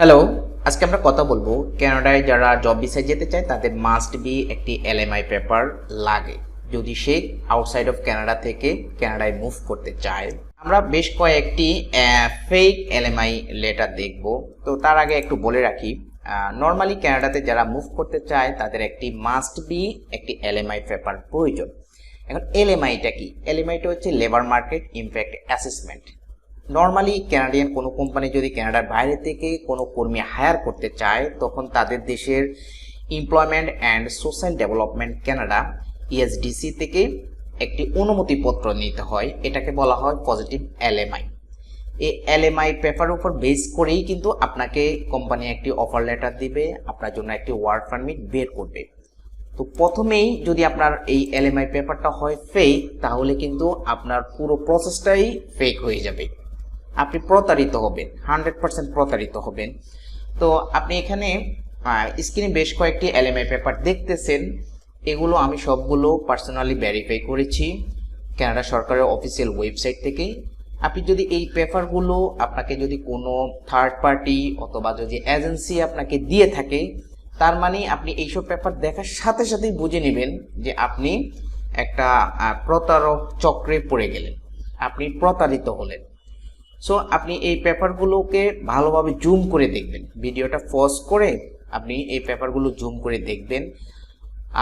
Hello আজকে আমরা কথা বলব কানাডায় যারা জব ভিসায় যেতে চায়, তাদের মাস্ট বি একটি এলএমআই পেপার লাগে। যদি সে আউটসাইড অফ কানাডা থেকে কানাডায় মুভ করতে চায়, আমরা বেশ কয়েকটি ফেক এলএমআই লেটার দেখব। তো তার আগে একটু বলে রাখি নর্মালি কানাডাতে যারা মুভ করতে চায়, তাদের একটি মাস্ট বি একটি এলএমআই পেপার প্রয়োজন। এখন এলএমআইটা কি? এলএমআইটা হচ্ছে labour market impact assessment normally Canadian কোনো কোম্পানি যদি কানাডার বাইরে থেকে কোনো কর্মী হায়ার করতে চায়, তখন তাদের দেশের employment and social development Canada ESDC থেকে একটি অনুমতিপত্র নিতে হয়। এটাকে বলা হয় পজিটিভ এলএমআই এই এলএমআই পেপার উপর বেস করেই কিন্তু আপনাকে কোম্পানি একটি অফার লেটার দিবে, আপনার জন্য একটি ওয়ার্ক পারমিট বের করবে। তো প্রথমেই যদি আপনার এই এলএমআই পেপারটা হয় ফেক তাহলে কিন্তু আপনার পুরো প্রসেসটাই ফেক হয়ে যাবে। আপনি প্রতারিত হবেন হান্ড্রেড পার্সেন্ট প্রতারিত হবেন। তো আপনি এখানে স্ক্রিনে বেশ কয়েকটি এলএমআই পেপার দেখতেছেন। এগুলো আমি সবগুলো পার্সোনালি ভেরিফাই করেছি কানাডা সরকারের অফিসিয়াল ওয়েবসাইট থেকে আপনি যদি এই পেপারগুলো আপনাকে যদি কোনো থার্ড পার্টি অথবা যদি এজেন্সি আপনাকে দিয়ে থাকে, তার মানে আপনি এইসব পেপার দেখার সাথে সাথেই বুঝে নেবেন যে আপনি একটা প্রতারক চক্রে পড়ে গেলেন। আপনি প্রতারিত হলেন। সো আপনি এই পেপারগুলোকে ভালোভাবে জুম করে দেখবেন। ভিডিওটা পজ করে আপনি এই পেপারগুলো জুম করে দেখবেন।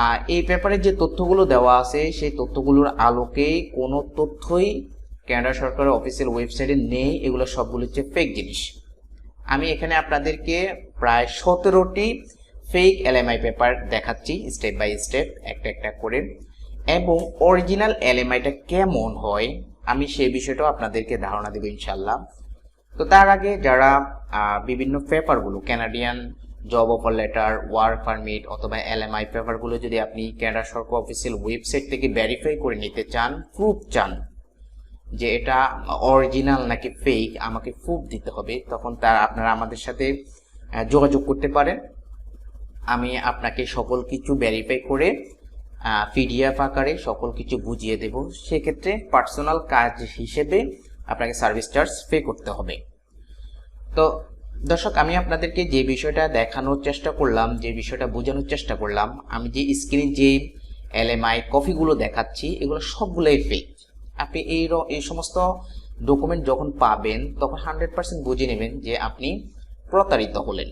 আর এই পেপারে যে তথ্যগুলো দেওয়া আছে, সেই তথ্যগুলোর আলোকে কোনো তথ্যই কানাডা সরকারের অফিসিয়াল ওয়েবসাইটে নেই, এগুলো সবগুলো হচ্ছে ফেক জিনিস। আমি এখানে আপনাদেরকে প্রায় সতেরোটি ফেক এলএমআই পেপার দেখাচ্ছি স্টেপ বাই স্টেপ একটা একটা করে। এবং অরিজিনাল এলএমআইটা কেমন হয় আমি সেই বিষয়টাও আপনাদেরকে ধারণা দেবো ইনশাল্লাহ তো তার আগে যারা বিভিন্ন পেপারগুলো Canadian job offer letter work permit অথবা এলএমআই পেপারগুলো যদি আপনি ক্যানাডা সরকার অফিসিয়াল ওয়েবসাইট থেকে ভেরিফাই করে নিতে চান প্রুফ চান যে এটা অরিজিনাল নাকি ফেক আমাকে প্রুফ দিতে হবে, তখন তার আপনারা আমাদের সাথে যোগাযোগ করতে পারেন। আমি আপনাকে সকল কিছু ভেরিফাই করে পিডিএফ আকারে সকল কিছু বুঝিয়ে দেব। সেক্ষেত্রে পার্সোনাল কাজ হিসেবে আপনাকে সার্ভিস চার্জ পে করতে হবে। তো দর্শক, আমি আপনাদেরকে যে বিষয়টা দেখানোর চেষ্টা করলাম, যে বিষয়টা বোঝানোর চেষ্টা করলাম, আমি যে স্ক্রিনে যে এলএমআই কপিগুলো দেখাচ্ছি, এগুলো সবগুলোই ফেক আপনি এই এই সমস্ত ডকুমেন্ট যখন পাবেন, তখন হান্ড্রেড পার্সেন্ট বুঝে নেবেন যে আপনি প্রতারিত হলেন।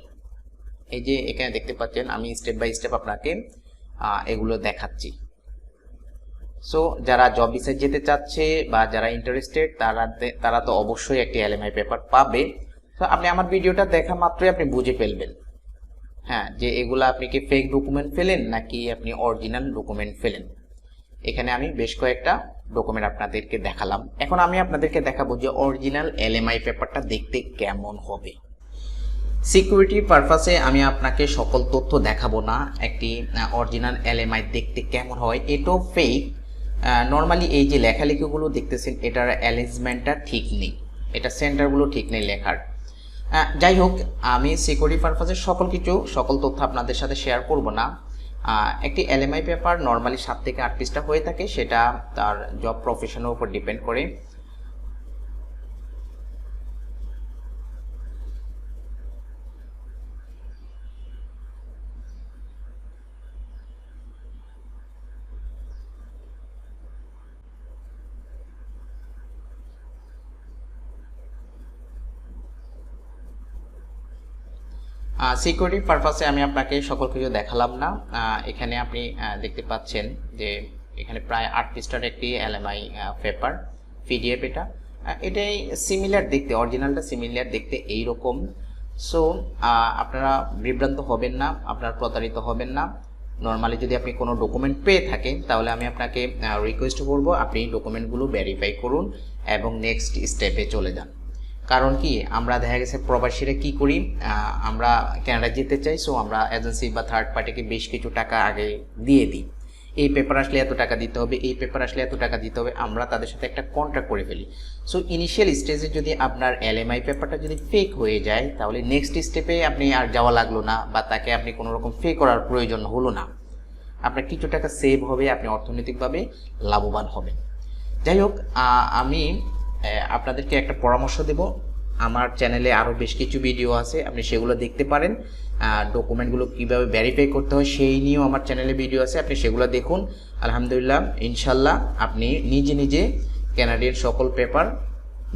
এই যে এখানে দেখতে পাচ্ছেন, আমি স্টেপ বাই স্টেপ আপনাকে এগুলো দেখাচ্ছি। সো যারা জব ভিসায় যেতে চাচ্ছে বা যারা ইন্টারেস্টেড তারা তারা তো অবশ্যই একটি এলএমআই পেপার পাবে। তো আপনি আমার ভিডিওটা দেখা মাত্রই আপনি বুঝে ফেলবেন। হ্যাঁ যে এগুলো আপনি কি ফেক ডকুমেন্ট ফেলেন নাকি আপনি অরিজিনাল ডকুমেন্ট ফেলেন? এখানে আমি বেশ কয়েকটা ডকুমেন্ট আপনাদেরকে দেখালাম। এখন আমি আপনাদেরকে দেখাবো যে অরিজিনাল এলএমআই পেপারটা দেখতে কেমন হবে। সিকিউরিটি পারপাসে আমি আপনাকে সকল তথ্য দেখাবো না। একটি অরিজিনাল এলএমআই দেখতে কেমন হয়, এটাও ফেক নর্মালি এই যে লেখালেখিগুলো দেখতেছেন, এটার অ্যারেঞ্জমেন্টটা ঠিক নেই। এটা সেন্টারগুলো ঠিক নেই লেখার। যাই হোক, আমি সিকিউরিটি পারপাসে সকল কিছু, সকল তথ্য আপনাদের সাথে শেয়ার করব না। একটি এলএমআই পেপার নর্মালি সাত থেকে আট পিসটা হয়ে থাকে, সেটা তার জব প্রফেশনের উপর ডিপেন্ড করে। সিকিউরিটি পারপাসে আমি আপনাকে সকল কিছু দেখালাম না। এখানে আপনি দেখতে পাচ্ছেন যে এখানে প্রায় আট পৃষ্ঠার একটি এলএমআই পেপার পিডিএফ এটা। এটাই সিমিলার দেখতে অরিজিনালটা সিমিলার দেখতে এই রকম সো আপনারা বিভ্রান্ত হবেন না, আপনারা প্রতারিত হবেন না। নর্মালি যদি আপনি কোনো ডকুমেন্ট পেয়ে থাকেন, তাহলে আমি আপনাকে রিকোয়েস্ট করব আপনি ডকুমেন্টগুলো ভেরিফাই করুন এবং নেক্সট স্টেপে চলে যান। কারণ কি? আমরা দেখা গেছে প্রবাসীরা কি করি? আমরা কানাডা যেতে চাই সো আমরা এজেন্সি বা থার্ড পার্টিকে বেশ কিছু টাকা আগে দিয়ে দিই। এই পেপার আসলে এত টাকা দিতে হবে, এই পেপার আসলে এত টাকা দিতে হবে, আমরা তাদের সাথে একটা কন্ট্রাক্ট করে ফেলি। সো ইনিশিয়াল স্টেজে যদি আপনার এলএমআই পেপারটা যদি ফেক হয়ে যায়, তাহলে নেক্সট স্টেপে আপনি আর যাওয়া লাগল না বা তাকে আপনি কোনো রকম ফে করার প্রয়োজন হলো না। আপনার কিছু টাকা সেভ হবে, আপনি অর্থনৈতিকভাবে লাভবান হবেন। যাই হোক আমি আপনাদেরকে একটা পরামর্শ দেব। আমার চ্যানেলে আরও বেশ কিছু ভিডিও আছে, আপনি সেগুলো দেখতে পারেন। ডকুমেন্টগুলো কীভাবে ভ্যারিফাই করতে হয় সেই নিয়েও আমার চ্যানেলে ভিডিও আছে, আপনি সেগুলো দেখুন। আলহামদুলিল্লাহ ইনশাল্লাহ আপনি নিজে নিজে ক্যানাডিয়ান সকল পেপার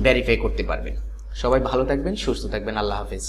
ভেরিফাই করতে পারবেন। সবাই ভালো থাকবেন, সুস্থ থাকবেন, আল্লাহ হাফেজ।